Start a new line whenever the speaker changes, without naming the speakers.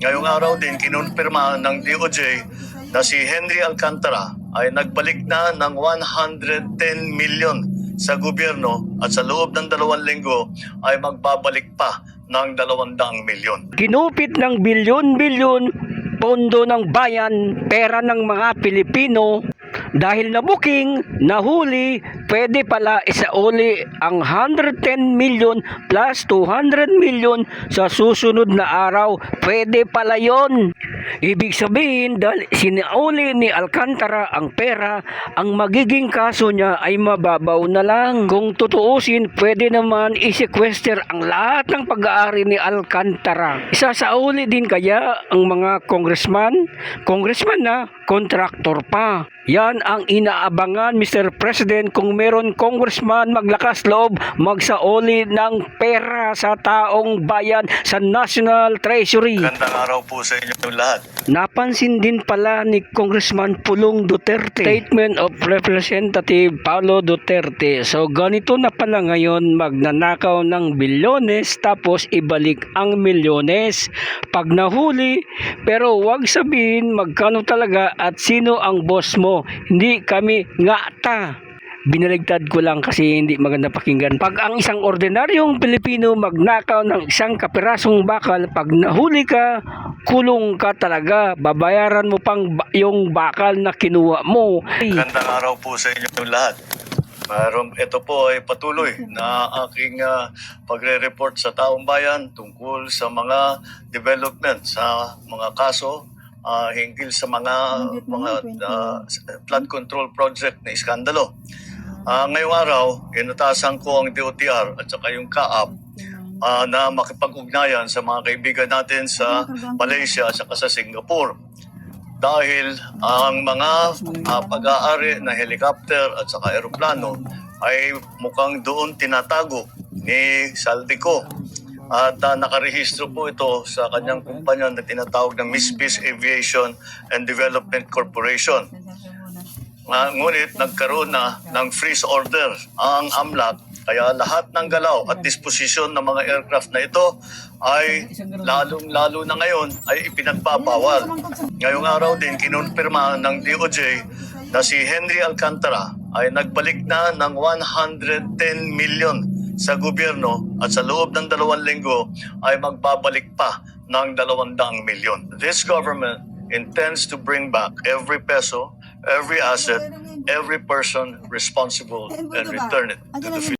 ngayong araw din kinonfirma ng DOJ na si Henry Alcantara ay nagbalik na ng 110 million sa gobyerno at sa loob ng dalawang linggo ay magbabalik pa ng 200 milyon.
Kinupit ng bilyon-bilyon pondo ng bayan, pera ng mga Pilipino dahil nabuking, nahuli, pwede pala isauli ang 110 million plus 200 million sa susunod na araw. Pwede pala yon. Ibig sabihin, dahil sinauli ni Alcantara ang pera, ang magiging kaso niya ay mababaw na lang. Kung tutuusin, pwede naman i-sequester ang lahat ng pag-aari ni Alcantara. Isasauli din kaya ang mga congressman? Congressman na, kontraktor pa. Yan ang inaabangan, Mr. President, kung meron congressman maglakas loob, magsauli ng pera sa taong bayan sa National Treasury.
Gandang araw po sa inyong lahat.
Napansin din pala ni Congressman Pulong Duterte. Statement of Representative Paulo Duterte. So ganito na pala ngayon magnanakaw ng bilyones tapos ibalik ang milyones. Pag nahuli, pero wag sabihin magkano talaga at sino ang boss mo. Hindi kami ngata. Binaligtad ko lang kasi hindi maganda pakinggan. Pag ang isang ordinaryong Pilipino magnakaw ng isang kapirasong bakal, pag nahuli ka, kulong ka talaga. Babayaran mo pang ba- yung bakal na kinuha mo. Ay,
Gandang araw po sa inyong lahat. Mayroon, ito po ay patuloy na aking ah, pagre-report sa taong bayan tungkol sa mga development sa mga kaso ah, hinggil sa mga mga ah, flood control project na iskandalo. Ah, ngayong araw, inutasan ko ang DOTR at saka yung CAAP ah, na makipag-ugnayan sa mga kaibigan natin sa Malaysia at saka sa Singapore dahil ang mga ah, pag-aari na helicopter at saka aeroplano ay mukhang doon tinatago ni Saldico. At ah, nakarehistro po ito sa kanyang kumpanya na tinatawag na Miss Peace Aviation and Development Corporation. Ah, ngunit nagkaroon na ng freeze order ang AMLAC kaya lahat ng galaw at disposisyon ng mga aircraft na ito ay lalong-lalo na ngayon ay ipinagbabawal. Ngayong araw din kinonfirma ng DOJ na si Henry Alcantara ay nagbalik na ng 110 million sa gobyerno at sa loob ng dalawang linggo ay magbabalik pa ng 200 milyon. This government intends to bring back every peso, every asset, every person responsible and return it to the